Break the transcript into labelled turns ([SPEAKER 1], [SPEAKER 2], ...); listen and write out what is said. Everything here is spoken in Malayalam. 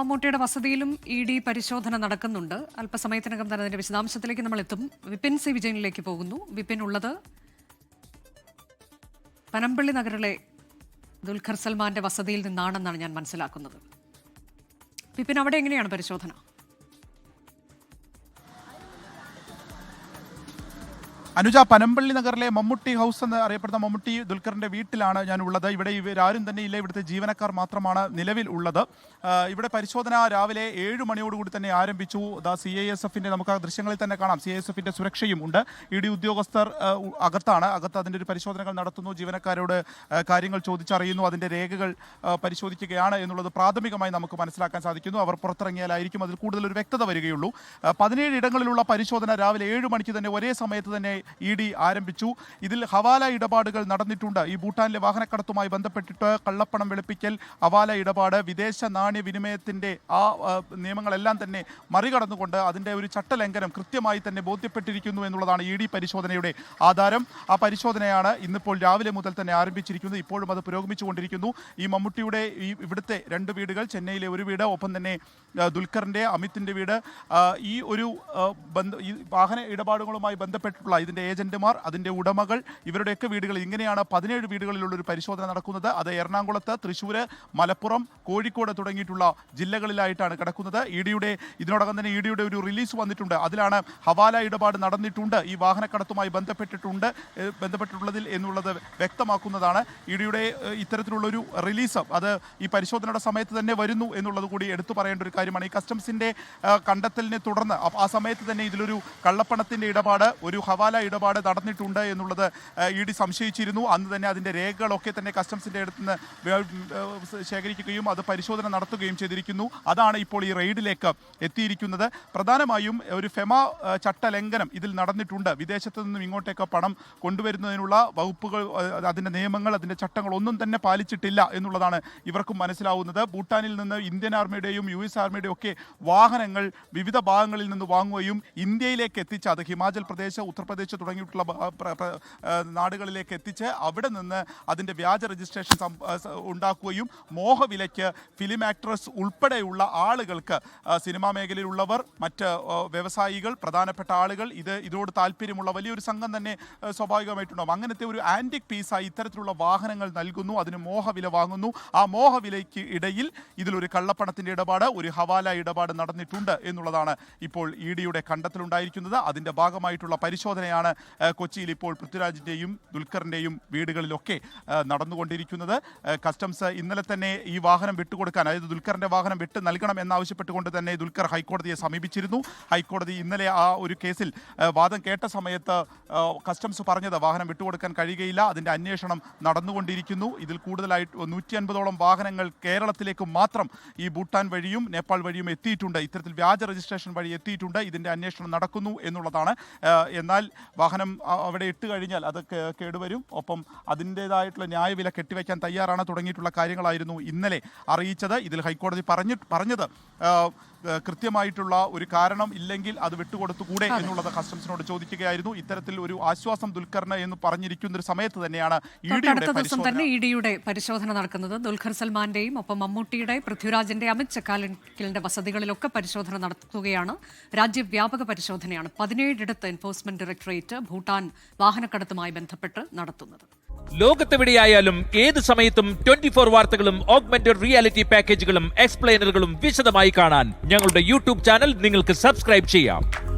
[SPEAKER 1] മമ്മൂട്ടിയുടെ വസതിയിലും ഇ ഡി പരിശോധന നടക്കുന്നുണ്ട്. അല്പസമയത്തിനകം തന്നെ അതിന്റെ വിശദാംശത്തിലേക്ക് നമ്മൾ എത്തും വിപിൻ സി വിജയനിലേക്ക് പോകുന്നു. വിപിൻ ഉള്ളത് പനമ്പള്ളി നഗറിലെ ദുൽഖർ സൽമാന്റെ വസതിയിൽ നിന്നാണെന്നാണ് ഞാൻ മനസ്സിലാക്കുന്നത്. വിപിൻ അവിടെ എങ്ങനെയാണ് പരിശോധന?
[SPEAKER 2] അനുജ പനമ്പള്ളി നഗറിലെ മമ്മൂട്ടി ഹൗസ് എന്ന് അറിയപ്പെടുന്ന മമ്മൂട്ടി ദുൽഖറിന്റെ വീട്ടിലാണ് ഞാൻ ഉള്ളത് ഇവിടെ ഇവരാരും തന്നെ ഇല്ല. ഇവിടുത്തെ ജീവനക്കാർ മാത്രമാണ് നിലവിൽ ഉള്ളത്. ഇവിടെ പരിശോധന രാവിലെ ഏഴ് മണിയോടുകൂടി തന്നെ ആരംഭിച്ചു. സി ഐ എസ് എഫിന്റെ നമുക്ക് ആ ദൃശ്യങ്ങളിൽ തന്നെ കാണാം. സി ഐ എസ് എഫിന്റെ സുരക്ഷയും ഉണ്ട്. ഇ ഡി ഉദ്യോഗസ്ഥർ അകത്താണ്. അകത്ത് അതിന്റെ ഒരു പരിശോധനകൾ നടത്തുന്നു. ജീവനക്കാരോട് കാര്യങ്ങൾ ചോദിച്ചറിയുന്നു. അതിന്റെ രേഖകൾ പരിശോധിക്കുകയാണ് എന്നുള്ളത് പ്രാഥമികമായി നമുക്ക് മനസ്സിലാക്കാൻ സാധിക്കുന്നു. അവർ പുറത്തിറങ്ങിയാലായിരിക്കും. അതിൽ കൂടുതൽ ഒരു വ്യക്തത വരികയുള്ളൂ. പതിനേഴ് ഇടങ്ങളിലുള്ള പരിശോധന രാവിലെ ഏഴ് മണിക്ക് തന്നെ ഒരേ സമയത്ത് തന്നെ ഇ ഡി ആരംഭിച്ചു. ഇതിൽ ഹവാല ഇടപാടുകൾ നടന്നിട്ടുണ്ട്. ഈ ഭൂട്ടാനിലെ വാഹനക്കടത്തുമായി ബന്ധപ്പെട്ടിട്ട് കള്ളപ്പണം വെളുപ്പിക്കൽ ഹവാല ഇടപാട് വിദേശ നാണ്യ വിനിമയത്തിന്റെ ആ നിയമങ്ങളെല്ലാം തന്നെ മറികടന്നുകൊണ്ട് അതിന്റെ ഒരു ചട്ടലംഘനം കൃത്യമായി തന്നെ ബോധ്യപ്പെട്ടിരിക്കുന്നു എന്നുള്ളതാണ് ഇ ഡി പരിശോധനയുടെ ആധാരം. ആ പരിശോധനയാണ് ഇന്നിപ്പോൾ രാവിലെ മുതൽ തന്നെ ആരംഭിച്ചിരിക്കുന്നത്. ഇപ്പോഴും അത് പുരോഗമിച്ചുകൊണ്ടിരിക്കുന്നു. ഈ മമ്മൂട്ടിയുടെ ഈ ഇവിടുത്തെ രണ്ട് വീടുകൾ ചെന്നൈയിലെ ഒരു വീട് ഒപ്പം തന്നെ ദുൽഖറിന്റെ അമിത്തിന്റെ വീട് ഈ ഒരു ബന്ധ ഈ വാഹന ഇടപാടുകളുമായി ബന്ധപ്പെട്ടിട്ടുള്ള ഇതിന്റെ ഏജന്റുമാർ അതിന്റെ ഉടമകൾ ഇവരുടെയൊക്കെ വീടുകൾ ഇങ്ങനെയാണ് പതിനേഴ് വീടുകളിലുള്ള ഒരു പരിശോധന നടക്കുന്നത്. അത് എറണാകുളത്ത് തൃശ്ശൂർ മലപ്പുറം കോഴിക്കോട് തുടങ്ങിയിട്ടുള്ള ജില്ലകളിലായിട്ടാണ് കിടക്കുന്നത്. ഇ ഡിയുടെ ഇതിനോടകം തന്നെ ഇ ഡിയുടെ ഒരു റിലീസ് വന്നിട്ടുണ്ട്. അതിലാണ് ഹവാല ഇടപാട് നടന്നിട്ടുണ്ട്. ഈ വാഹനക്കടത്തുമായി ബന്ധപ്പെട്ടിട്ടുണ്ട് ബന്ധപ്പെട്ടിട്ടുള്ളതിൽ എന്നുള്ളത് വ്യക്തമാക്കുന്നതാണ്. ഇ ഡിയുടെ ഇത്തരത്തിലുള്ളൊരു റിലീസ് അത് ഈ പരിശോധനയുടെ സമയത്ത് തന്നെ വരുന്നു എന്നുള്ളത് കൂടി എടുത്തു പറയേണ്ട ഒരു കാര്യമാണ്. ഈ കസ്റ്റംസിന്റെ കണ്ടെത്തലിനെ തുടർന്ന് ആ സമയത്ത് തന്നെ ഇതിലൊരു കള്ളപ്പണത്തിന്റെ ഇടപാട് ഒരു ഹവാല ഇടപാട് നടന്നിട്ടുണ്ട് എന്നുള്ളത് ഇ ഡി സംശയിച്ചിരുന്നു. അന്ന് തന്നെ അതിന്റെ രേഖകളൊക്കെ തന്നെ കസ്റ്റംസിന്റെ അടുത്ത് നിന്ന് ശേഖരിക്കുകയും അത് പരിശോധന നടത്തുകയും ചെയ്തിരിക്കുന്നു. അതാണ് ഇപ്പോൾ ഈ റെയ്ഡിലേക്ക് എത്തിയിരിക്കുന്നത്. പ്രധാനമായും ഒരു ഫെമ ചട്ടലംഘനം ഇതിൽ നടന്നിട്ടുണ്ട്. വിദേശത്ത് നിന്നും ഇങ്ങോട്ടേക്ക് പണം കൊണ്ടുവരുന്നതിനുള്ള വകുപ്പുകൾ അതിന്റെ നിയമങ്ങൾ അതിന്റെ ചട്ടങ്ങൾ ഒന്നും തന്നെ പാലിച്ചിട്ടില്ല എന്നുള്ളതാണ് ഇവർക്കും മനസ്സിലാവുന്നത്. ഭൂട്ടാനിൽ നിന്ന് ഇന്ത്യൻ ആർമിയുടെയും യു എസ് ആർമിയുടെയും ഒക്കെ വാഹനങ്ങൾ വിവിധ ഭാഗങ്ങളിൽ നിന്ന് വാങ്ങുകയും ഇന്ത്യയിലേക്ക് എത്തിച്ച് അത് ഹിമാചൽ പ്രദേശ് ഉത്തർപ്രദേശ് തുടങ്ങിയിട്ടുള്ള ബ- പ്ര- പ്ര- ഏഹ് നാടുകളിലേക്ക് എത്തിച്ച് അവിടെ നിന്ന് അതിന്റെ വ്യാജ രജിസ്ട്രേഷൻ ഉണ്ടാക്കുകയും മോഹവിലയ്ക്ക് ഫിലിം ആക്ട്രസ് ഉൾപ്പെടെയുള്ള ആളുകൾക്ക് സിനിമാ മേഖലയിലുള്ളവർ മറ്റ് വ്യവസായികൾ പ്രധാനപ്പെട്ട ആളുകൾ ഇത് ഇതിനോട് താല്പര്യമുള്ള വലിയൊരു സംഘം തന്നെ സ്വാഭാവികമായിട്ടുണ്ടാവും. അങ്ങനത്തെ ഒരു ആന്റിക് പീസായി ഇത്തരത്തിലുള്ള വാഹനങ്ങൾ നൽകുന്നു അതിന് മോഹവില വാങ്ങുന്നു. ആ മോഹവിലയ്ക്ക് ഇടയിൽ ഇതിലൊരു കള്ളപ്പണത്തിന്റെ ഇടപാട് ഒരു ഹവാല ഇടപാട് നടന്നിട്ടുണ്ട് എന്നുള്ളതാണ് ഇപ്പോൾ ഇ ഡിയുടെ കണ്ടെത്തലുണ്ടായിരിക്കുന്നത്. അതിന്റെ ഭാഗമായിട്ടുള്ള പരിശോധനയാണ് ആ, കൊച്ചിയിൽ ഇപ്പോൾ പൃഥ്വിരാജിന്റെയും ദുൽഖറിന്റെയും വീടുകളിലൊക്കെ നടന്നുകൊണ്ടിരിക്കുന്നത്. കസ്റ്റംസ് ഇന്നലെ തന്നെ ഈ വാഹനം വിട്ടുകൊടുക്കാൻ അതായത് ദുൽഖറിന്റെ വാഹനം വിട്ട് നൽകണം എന്നാവശ്യപ്പെട്ടുകൊണ്ട് തന്നെ ദുൽഖർ ഹൈക്കോടതിയെ സമീപിച്ചിരുന്നു. ഹൈക്കോടതി ഇന്നലെ ആ ഒരു കേസിൽ വാദം കേട്ട സമയത്ത് കസ്റ്റംസ് പറഞ്ഞത് വാഹനം വിട്ടുകൊടുക്കാൻ കഴിയുകയില്ല അതിന്റെ അന്വേഷണം നടന്നുകൊണ്ടിരിക്കുന്നു. ഇതിൽ കൂടുതലായിട്ട് നൂറ്റി അൻപതോളം വാഹനങ്ങൾ കേരളത്തിലേക്ക് മാത്രം ഈ ഭൂട്ടാൻ വഴിയും നേപ്പാൾ വഴിയും എത്തിയിട്ടുണ്ട്. ഇത്തരത്തിൽ വ്യാജ രജിസ്ട്രേഷൻ വഴി എത്തിയിട്ടുണ്ട്. ഇതിന്റെ അന്വേഷണം നടക്കുന്നു എന്നുള്ളതാണ്. എന്നാൽ വാഹനം അവിടെ ഇട്ട് കഴിഞ്ഞാൽ അത് കേടുവരും. ഒപ്പം അതിന്റെതായിട്ടുള്ള ന്യായവില കെട്ടിവെക്കാൻ തയ്യാറാണ് തുടങ്ങിയിട്ടുള്ള കാര്യങ്ങളായിരുന്നു ഇന്നലെ അറിയിച്ചത്. ഇതിൽ ഹൈക്കോടതി പറഞ്ഞു പറഞ്ഞത് കൃത്യമായിട്ടുള്ള ഒരു കാരണം ഇല്ലെങ്കിൽ അത് വിട്ടുകൊടുത്തുകൂടെ എന്നുള്ളത് കസ്റ്റംസിനോട് ചോദിക്കുകയായിരുന്നു. ഇത്തരത്തിൽ ഒരു ആശ്വാസം ദുൽഖറിന് എന്ന് പറഞ്ഞിരിക്കുന്ന ഒരു സമയത്ത് തന്നെയാണ്
[SPEAKER 1] ദിവസം തന്നെ ഇഡിയുടെ പരിശോധന നടക്കുന്നത്. ദുൽഖർ സൽമാന്റെയും ഒപ്പം മമ്മൂട്ടിയുടെ പൃഥ്വിരാജിന്റെ അമിത് ചക്കാലിന്റെ വസതികളിലൊക്കെ പരിശോധന നടത്തുകയാണ്. രാജ്യവ്യാപക പരിശോധനയാണ്. പതിനേഴിടത്ത് എൻഫോഴ്സ്മെന്റ് ഡയറക്ടറേറ്റ് ഭൂട്ടാൻ വാഹനക്കടത്തുമായി ബന്ധപ്പെട്ട് നടത്തുന്നത്.
[SPEAKER 3] ലോകത്തെവിടെയായാലും ഏത് സമയത്തും ട്വന്റി ഫോർ വാർത്തകളും ഓഗ്മെന്റഡ് റിയാലിറ്റി പാക്കേജുകളും എക്സ്പ്ലെയിനറുകളും വിശദമായി കാണാൻ ഞങ്ങളുടെ യൂട്യൂബ് ചാനൽ നിങ്ങൾക്ക് സബ്സ്ക്രൈബ് ചെയ്യാം.